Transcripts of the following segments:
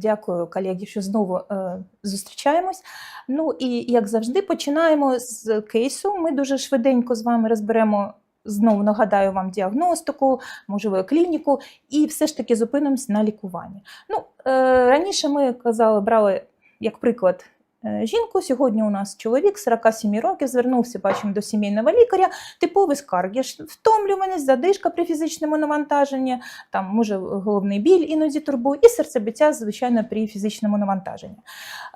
Дякую, колеги, що знову е, зустрічаємось. Ну і як завжди, починаємо з кейсу. Ми дуже швиденько з вами розберемо. Знову нагадаю вам діагностику, можливо, клініку, і все ж таки зупинимось на лікуванні. Ну, е, раніше ми казали, брали як приклад жінку. Сьогодні у нас чоловік 47 років звернувся, бачимо, до сімейного лікаря. Типові скарги, втомлюваність, задишка при фізичному навантаженні, там може головний біль іноді турбує, і серцебиття, звичайно, при фізичному навантаженні.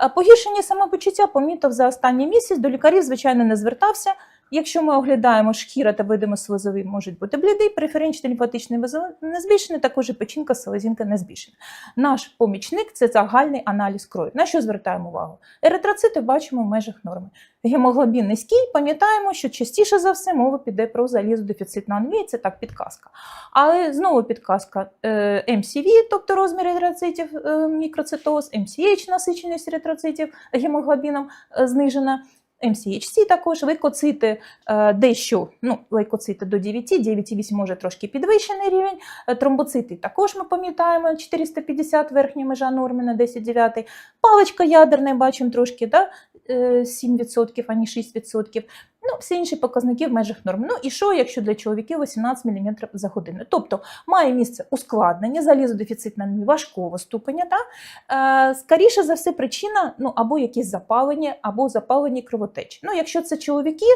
Е, Погіршення самопочуття помітив за останній місяць. До лікарів, звичайно, не звертався. Якщо ми оглядаємо шкіра та видимо слизовий можуть бути блідий, преференчний лімфатичний вузол не збільшений, також і печінка, селезінка не збільшена. Наш помічник це загальний аналіз крові. На що звертаємо увагу? Еритроцити бачимо в межах норми. Гемоглобін низький, пам'ятаємо, що частіше за все мова піде про залізодефіцитну анемію, це так підказка. Але знову підказка е, MCV, тобто розмір еритроцитів, е, мікроцитоз, MCH, насиченість еритроцитів гемоглобіном е, знижена. MCHC також, лейкоцити е, дещо, ну, лейкоцити до 9, 9,8 може трошки підвищений рівень. Е, Тромбоцити також ми пам'ятаємо, 450 верхня межа норми на 10,9. Паличка ядерна, бачимо трошки, да? е, 7%, а не 6%. Ну, всі інші показники в межах норм. Ну і що, якщо для чоловіків 18 мм за годину? Тобто має місце ускладнення, залізодефіцитна анемія важкого ступеня. Та? Е, скоріше за все, причина ну, або якісь запалення, або запалені кровотечі. Ну, якщо це чоловіки,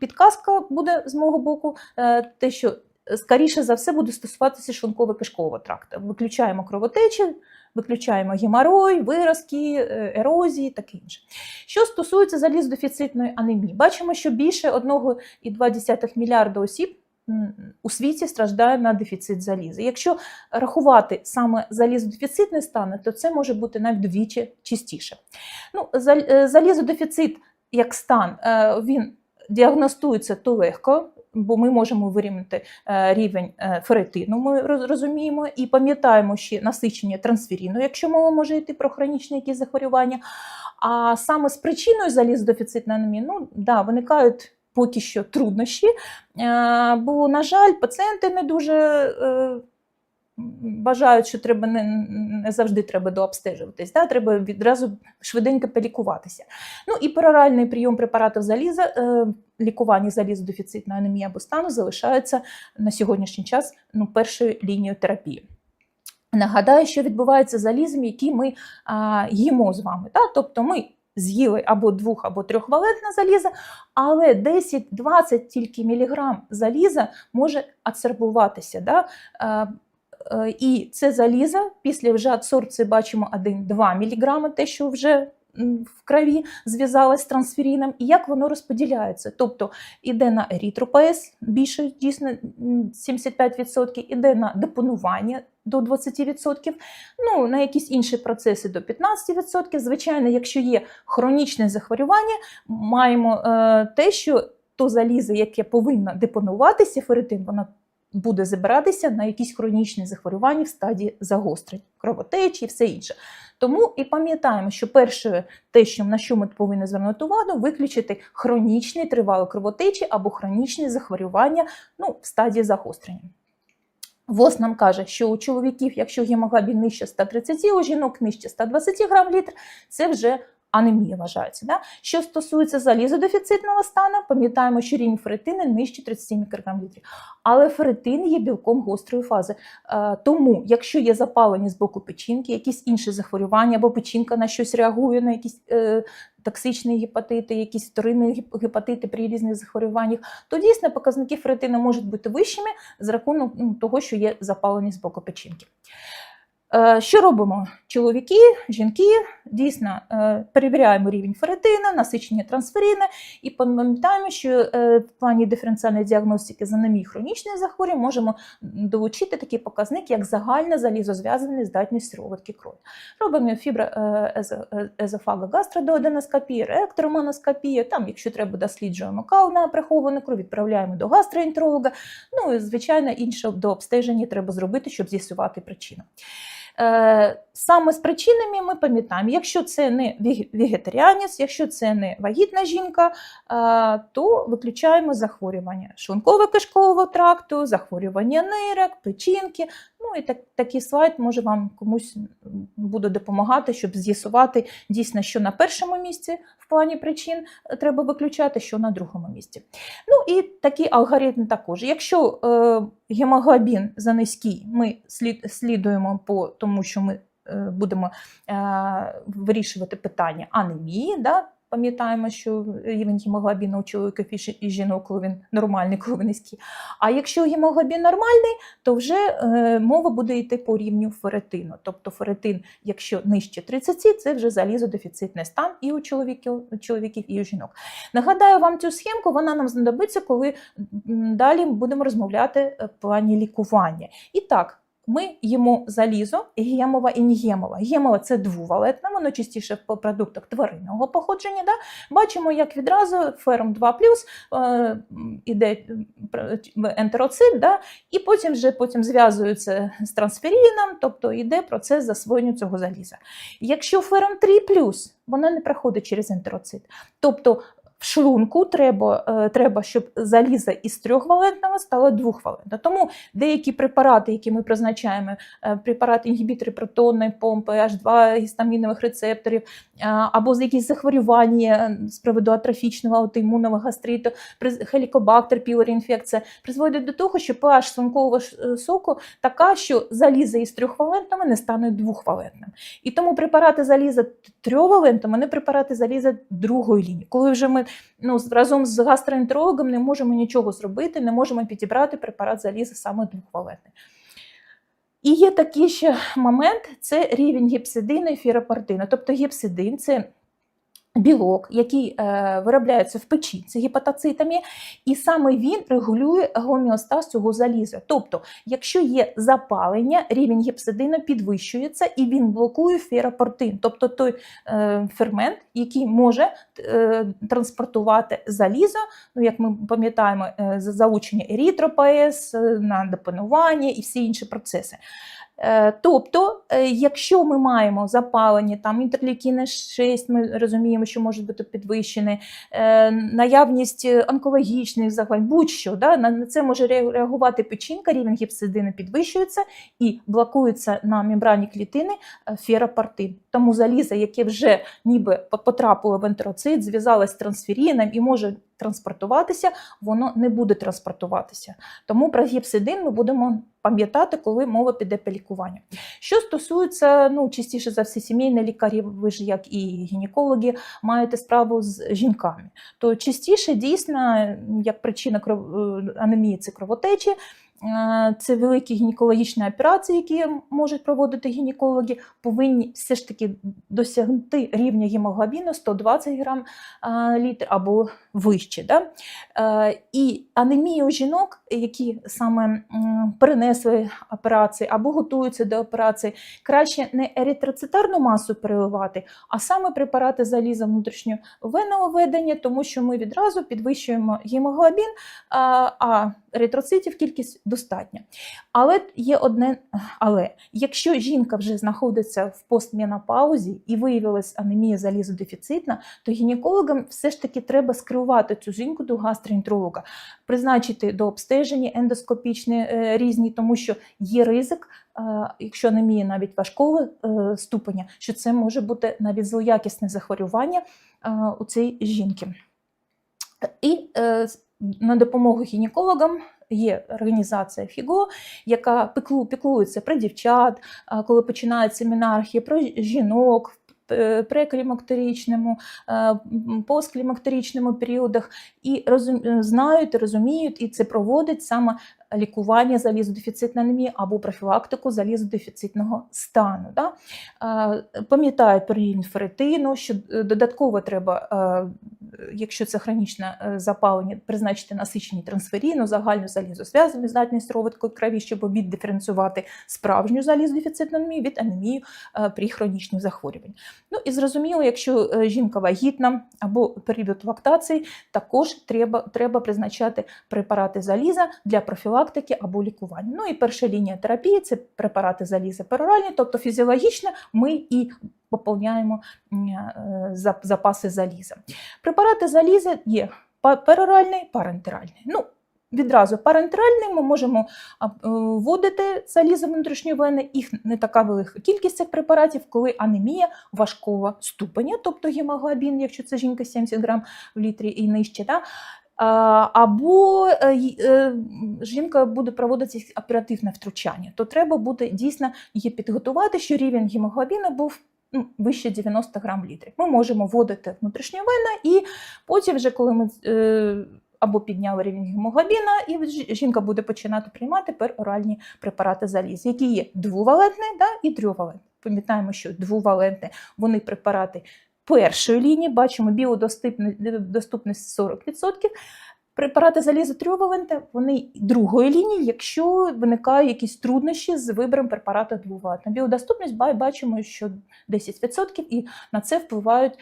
підказка буде з мого боку, е, те, що скоріше за все буде стосуватися шлунково-кишкового тракту. Виключаємо кровотечі, виключаємо геморой, виразки, е, ерозії, таке інше. Що стосується залізодефіцитної анемії, бачимо, що більше 1,2 мільярда осіб у світі страждає на дефіцит заліза. Якщо рахувати саме залізодефіцитний стан, то це може бути навіть вдвічі частіше. Ну, е, залізодефіцит як стан, е, він діагностується то легко, бо ми можемо вирівняти е, рівень феретину, ми розуміємо, і пам'ятаємо ще насичення трансферіну, якщо мова може йти про хронічні якісь захворювання. А саме з причиною залізодефіцитної анемії, ну да, виникають поки що труднощі, е, бо, на жаль, пацієнти не дуже. Е, Вважають, що треба не, не завжди треба дообстежуватись, да? треба відразу швиденько полікуватися. Ну і пероральний прийом препаратів заліза, е, лікування залізодефіцитної анемії або стану залишається на сьогоднішній час ну, першою лінією терапії. Нагадаю, що відбувається залізом, який ми а, їмо з вами. Да? Тобто ми з'їли або двох, або трьохвалентне заліза, але 10-20 тільки міліграм заліза може адсорбуватися. Да? Е, і це залізо після вже адсорбції бачимо 1-2 мг, те, що вже в крові зв'язалось з трансферіном, і як воно розподіляється. Тобто іде на ерітропоез, більше дійсно 75%, іде на депонування до 20%, ну, на якісь інші процеси до 15%. Звичайно, якщо є хронічне захворювання, маємо е, те, що то залізо, яке повинно депонуватися, ферритин, воно буде забиратися на якісь хронічні захворювання в стадії загострень, кровотечі і все інше. Тому і пам'ятаємо, що перше, те, що на що ми повинні звернути увагу, виключити хронічний тривалий кровотечі або хронічні захворювання ну, в стадії загострення. ВОЗ нам каже, що у чоловіків, якщо гемоглобін нижче 130, у жінок нижче 120 грам літр, це вже анемія вважається. Да? Що стосується залізодефіцитного стану, пам'ятаємо, що рівень ферритину нижче 30 мікрограм в літрі. Але ферритин є білком гострої фази. Е, Тому, якщо є запалення з боку печінки, якісь інші захворювання, або печінка на щось реагує, на якісь е, токсичні гепатити, якісь вторинні гепатити при різних захворюваннях, то дійсно показники ферритину можуть бути вищими за рахунок ну, того, що є запалення з боку печінки. Е, Що робимо? Чоловіки, жінки дійсно е, перевіряємо рівень ферритину, насичення трансферіну і пам'ятаємо, що е, в плані диференціальної діагностики з анемії хронічних захворювань можемо долучити такий показник, як загальна залізозв'язана здатність сироватки крові. Робимо фіброезофагогастродооденоскопію, реектромоноскопію, там, якщо треба, досліджуємо кал на приховану кров, відправляємо до гастроентеролога. Ну і звичайно, інше до обстеження треба зробити, щоб з'ясувати причину. Е, Саме з причинами ми пам'ятаємо, якщо це не вег- вегетаріанець, якщо це не вагітна жінка, е, то виключаємо захворювання шлунково-кишкового тракту, захворювання нирок, печінки, Ну і так, такий слайд може вам комусь буде допомагати, щоб з'ясувати дійсно, що на першому місці в плані причин е, треба виключати, що на другому місці. Ну і такий алгоритм також. Якщо е, гемоглобін занизький, ми слід, слідуємо по тому, що ми е, будемо е, вирішувати питання анемії. Да? Пам'ятаємо, що рівень гемоглобіну у чоловіків і жінок, коли він нормальний, коли він низький. А якщо гемоглобін нормальний, то вже е, мова буде йти по рівню феретину. Тобто феретин, якщо нижче 30, це вже залізодефіцитний стан і у чоловіків, у чоловіків, і у жінок. Нагадаю вам цю схемку, вона нам знадобиться, коли далі будемо розмовляти е, в плані лікування. І так. Ми їмо залізо гемова і нігемова. Гемова це двувалентна, воно частіше в продуктах тваринного походження. Да? Бачимо, як відразу ферм 2 е, іде ентероцит, да? і потім вже потім зв'язується з трансферіном, тобто йде процес засвоєння цього заліза. Якщо ферм 3 вона не проходить через ентероцит. Тобто в шлунку треба, е, треба, щоб заліза із трьохвалентного стало двохвалентне. Тому деякі препарати, які ми призначаємо, е, препарати інгібітори протонної помпи, H2 гістамінових рецепторів, е, або з якісь захворювання з приводу атрофічного аутоімунного гастриту, хелікобактер, пілорі інфекція, призводять до того, що pH шлункового соку така, що заліза із трьохвалентними не стане двохвалентним. І тому препарати заліза трьохвалентними, не препарати заліза другої лінії. Коли вже ми ну, разом з гастроентерологом не можемо нічого зробити, не можемо підібрати препарат заліза саме двохвалентний. І є такий ще момент: це рівень гіпсидину і фірапартину. Тобто гіпсидин це білок, який е, виробляється в печінці гепатоцитами, і саме він регулює гомеостаз цього заліза. Тобто, якщо є запалення, рівень гепсидину підвищується і він блокує ферапортин, тобто той е, фермент, який може е, транспортувати залізо, ну як ми пам'ятаємо, е, за заучення ерітропоез, е, на депонування і всі інші процеси. Е, Тобто, е, якщо ми маємо запалення, там інтерлікіни 6, ми розуміємо, що можуть бути підвищені, е, наявність онкологічних захворювань, будь-що, да, на це може реагувати печінка, рівень гіпсидини підвищується і блокується на мембрані клітини ферапартин. Тому залізо, яке вже ніби потрапило в ентероцит, зв'язалось з трансферіном і може транспортуватися, воно не буде транспортуватися. Тому про гіпсидин ми будемо пам'ятати, коли мова піде про лікування. Що стосується, ну, частіше за все, сімейні лікарі, ви ж як і гінекологи, маєте справу з жінками, то частіше дійсно, як причина е, анемії це кровотечі. Е, Це великі гінекологічні операції, які можуть проводити гінекологи, повинні все ж таки досягнути рівня гемоглобіну 120 грам літр або вище. Да? Е, І анемія у жінок, які саме перенесли операції або готуються до операції, краще не еритроцитарну масу переливати, а саме препарати заліза внутрішнього венного ведення, тому що ми відразу підвищуємо гемоглобін, а, а еритроцитів кількість достатня. Але є одне але. Якщо жінка вже знаходиться в постменопаузі і виявилась анемія залізодефіцитна, то гінекологам все ж таки треба скерувати цю жінку до гастроентеролога, призначити до обстеження ендоскопічні е, різні, тому що є ризик, е, якщо анемія навіть важкого е, ступеня, що це може бути навіть злоякісне захворювання у цієї жінки. І на допомогу гінекологам є організація ФІГО, яка піклу, піклується про дівчат, коли починають семінархи, про жінок. в е, періодах і розум, е, знають, розуміють, і це проводить саме лікування залізодефіцитної анемії або профілактику залізодефіцитного стану. Да? Пам'ятають про рівень ферритину, що е, додатково треба, е, якщо це хронічне е, запалення, призначити насичені трансферіну, загальну залізозв'язану здатність розвитку крові, щоб віддиференціювати справжню залізодефіцитну анемію від анемії при хронічних захворюваннях. Ну і зрозуміло, якщо жінка вагітна або період лактації, також треба, треба призначати препарати заліза для профілактики або лікування. Ну і перша лінія терапії це препарати заліза пероральні, тобто фізіологічно ми і поповняємо е, зап- запаси заліза. Препарати заліза є пероральний, парентеральний. Ну, відразу парентеральний ми можемо е, вводити залізо внутрішньовени, їх не така велика кількість цих препаратів, коли анемія важкого ступеня, тобто гемоглобін, якщо це жінка 70 грам в літрі і нижче. Да? Або е, е, жінка буде проводити оперативне втручання, то треба буде дійсно її підготувати, що рівень гемоглобіну був ну, вище 90 грам в літрі. Ми можемо вводити внутрішньовенно, і потім, вже коли ми е, або підняли рівень гемоглобіна, і жінка буде починати приймати пероральні препарати заліз, які є двовалентні да, і трьохвалентні. Пам'ятаємо, що двовалентні вони препарати першої лінії, бачимо біодоступність доступність 40%. Препарати заліза трьохвалентні, вони другої лінії, якщо виникають якісь труднощі з вибором препарату двоватна. Біодоступність ба- бачимо, що 10%, і на це впливають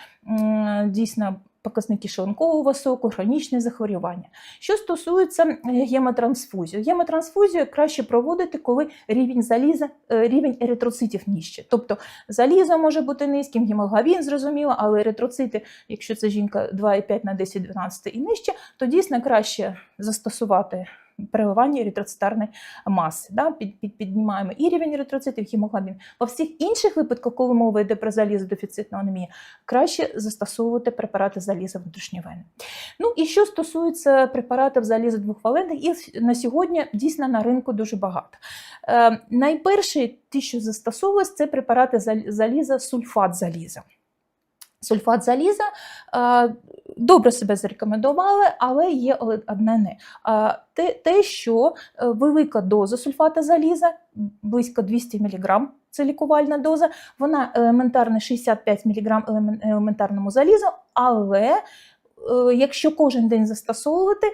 дійсно показники шлункового соку, хронічне захворювання. Що стосується е, гемотрансфузії, гемотрансфузію краще проводити, коли рівень заліза, е, рівень еритроцитів нижче. Тобто залізо може бути низьким, гемоглобін зрозуміло, але еритроцити, якщо це жінка 2,5 на 10, 12 і нижче, то дійсно краще застосувати переливання еритроцитарної маси. Да? Під, під, піднімаємо і рівень еритроцитів, гемоглобін. Во всіх інших випадках, коли мова йде про залізодефіцитну анемію, краще застосовувати препарати заліза внутрішньовени. Ну і що стосується препаратів заліза двохвалентних, їх на сьогодні дійсно на ринку дуже багато. Е, найперші, ті, що застосовують, це препарати заліза, сульфат заліза. Сульфат заліза е, добре себе зарекомендували, але є одне не. Те, що е, велика доза сульфата заліза, близько 200 мг, це лікувальна доза, вона елементарна 65 мг елементарному залізу, але е, якщо кожен день застосовувати,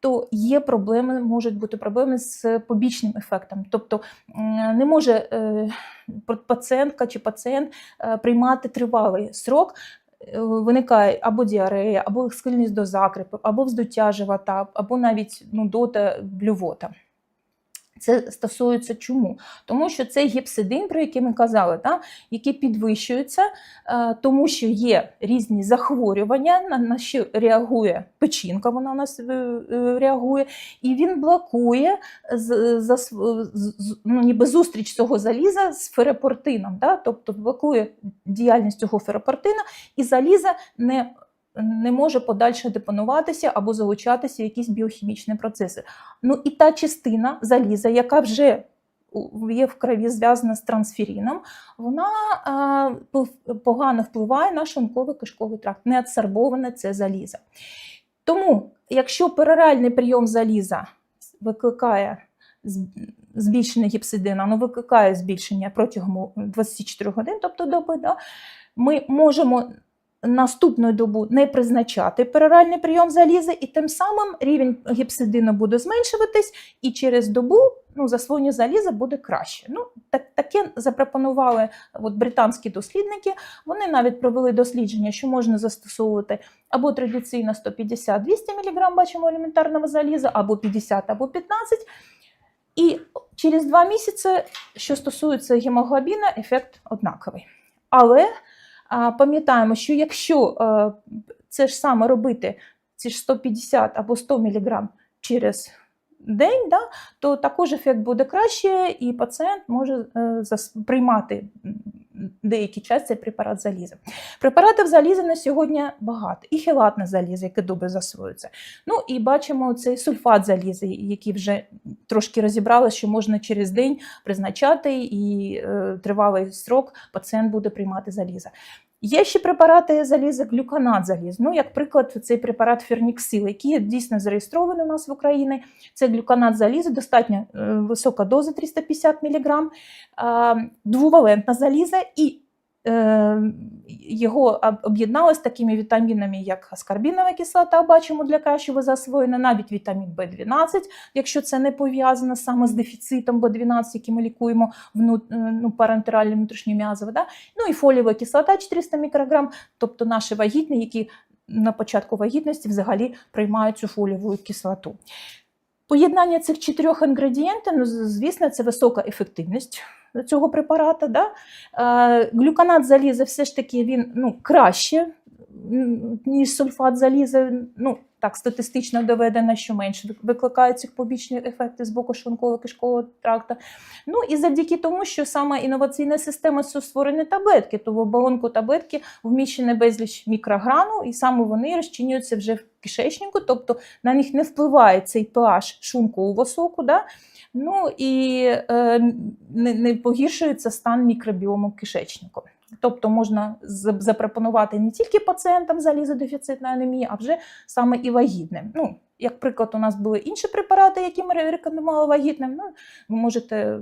то є проблеми, можуть бути проблеми з побічним ефектом. Тобто не може е, пацієнтка чи пацієнт приймати тривалий срок. Е, Виникає або діарея, або схильність до закрипу, або вздуття живота, або навіть нудота, блювота. Це стосується чому? Тому що це гіпсидин, про який ми казали, та, який підвищується, е, тому що є різні захворювання, на, що реагує печінка, вона у нас е, е, реагує, і він блокує за, ну, ніби зустріч цього заліза з ферепортином, да? тобто блокує діяльність цього ферепортина, і заліза не не може подальше депонуватися або залучатися якісь біохімічні процеси. Ну і та частина заліза, яка вже є в крові зв'язана з трансферіном, вона а, погано впливає на шлунковий кишковий тракт, не адсорбоване це залізо. Тому, якщо пероральний прийом заліза викликає збільшення гіпсидина, ну викликає збільшення протягом 24 годин, тобто доби, да, ми можемо наступну добу не призначати пероральний прийом заліза, і тим самим рівень гіпсидину буде зменшуватись, і через добу ну, засвоєння заліза буде краще. Ну, так, таке запропонували от, британські дослідники. Вони навіть провели дослідження, що можна застосовувати або традиційно 150-200 мг бачимо елементарного заліза, або 50, або 15. І через два місяці, що стосується гемоглобіна, ефект однаковий. Але пам'ятаємо, що якщо е, це ж саме робити, ці ж 150 або 100 мг через день, да, то також ефект буде краще, і пацієнт може е, приймати деякий час цей препарат заліза. Препаратів заліза на сьогодні багато, і хелатне залізо, яке добре засвоюється. Ну і бачимо цей сульфат заліза, який вже трошки розібрали, що можна через день призначати, і е, тривалий строк пацієнт буде приймати заліза. Є ще препарати заліза, глюконат заліз. Ну, як приклад, цей препарат Ферніксил, який дійсно зареєстрований у нас в Україні. Це глюконат заліза, достатньо е, висока доза 350 мг, двовалентна заліза, і його об- об'єднали з такими вітамінами, як аскорбінова кислота, бачимо для кращого засвоєння, навіть вітамін В12, якщо це не пов'язано саме з дефіцитом В12, який ми лікуємо е, ну, парентеральні внутрішньом'язові. Да? Ну і фолієва кислота 400 мікрограм, тобто наші вагітні, які на початку вагітності взагалі приймають цю фолієву кислоту. Поєднання цих чотирьох інгредієнтів, ну, звісно, це висока ефективність цього препарата. Да? Глюканат заліза все ж таки він ну, краще, ніж сульфат заліза. Ну, так статистично доведено, що менше викликають цих побічних ефектів з боку шлунково-кишкового тракту. Ну і завдяки тому, що саме інноваційна система створені таблетки, то в оболонку таблетки вміщене безліч мікрограну, і саме вони розчинюються вже в кишечнику, тобто на них не впливає цей pH шлункового соку. Да? Ну і е, не, не погіршується стан мікробіому кишечнику. Тобто можна запропонувати не тільки пацієнтам з залізодефіцитної анемії, а вже саме і вагітним. Ну, як приклад, у нас були інші препарати, які ми рекомендували вагітним. Ну, ви можете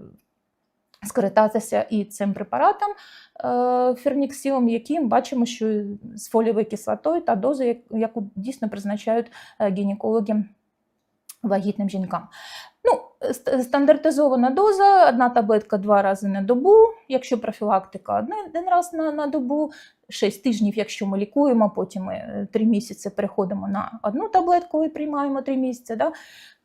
скористатися і цим препаратом е, ферніксілом, яким бачимо, що з фолієвою кислотою та дозою, яку дійсно призначають е, гінекологи вагітним жінкам. Ст- стандартизована доза, одна таблетка два рази на добу, якщо профілактика один, раз на, на добу, 6 тижнів, якщо ми лікуємо, потім ми 3 місяці переходимо на одну таблетку і приймаємо 3 місяці. Да?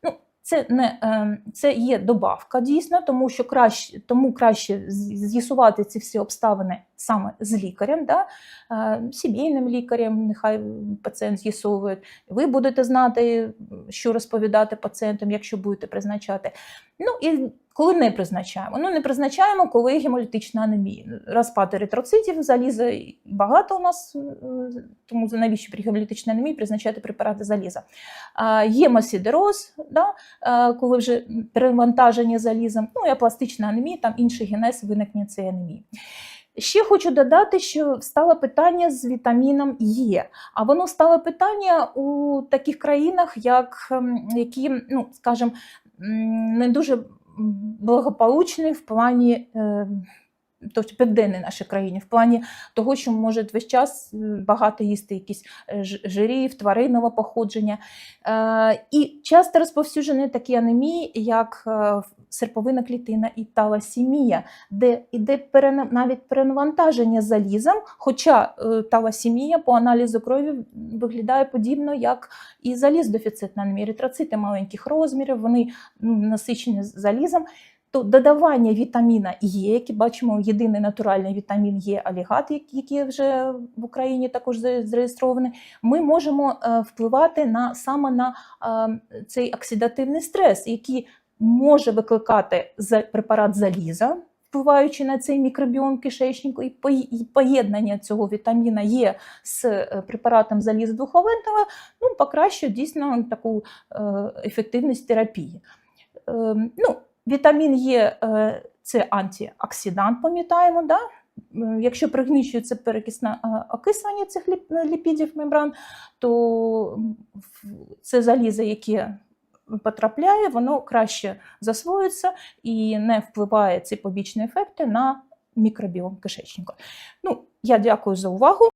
Ну, це, не, е, це є добавка дійсно, тому що краще, тому краще з'ясувати ці всі обставини саме з лікарем, да? е, сімейним лікарем, нехай пацієнт з'ясовує. Ви будете знати, що розповідати пацієнтам, якщо будете призначати. Ну і коли не призначаємо? Ну не призначаємо, коли гемолітична анемія. Розпад еритроцитів, заліза багато у нас, тому навіщо при гемолітичній анемії призначати препарати заліза. А, Ємосідероз, да, коли вже перевантаження залізом, ну і апластична анемія, там інший генез виникнення цієї анемії. Ще хочу додати, що стало питання з вітаміном Е. А воно стало питання у таких країнах, як ем, які, ну скажімо, не дуже благополучні в плані. е, Тобто південні наші країни, в плані того, що може весь час е, багато їсти якісь е, жирів, тваринного походження. Е, І часто розповсюджені такі анемії, як серповина клітина і таласімія, де йде навіть перенавантаження залізом, хоча таласімія по аналізу крові виглядає подібно, як і заліздофіцитна анемія. Еритроцити маленьких розмірів, вони насичені залізом. То додавання вітаміна Е, який бачимо, єдиний натуральний вітамін Е алігат, який вже в Україні також зареєстрований, ми можемо е, впливати на саме на е, цей оксидативний стрес, який може викликати препарат заліза, впливаючи на цей мікробіом кишечнику, і поєднання цього вітаміна Е з е, препаратом заліза двохвалентного, ну, покращує дійсно таку ефективність терапії. Ем, Ну, вітамін Е е, це антиоксидант, пам'ятаємо, да? Якщо пригнічується перекисне е, окислення цих ліпідів мембран, то це залізо, яке потрапляє, воно краще засвоюється і не впливає ці побічні ефекти на мікробіом кишечника. Ну, я дякую за увагу.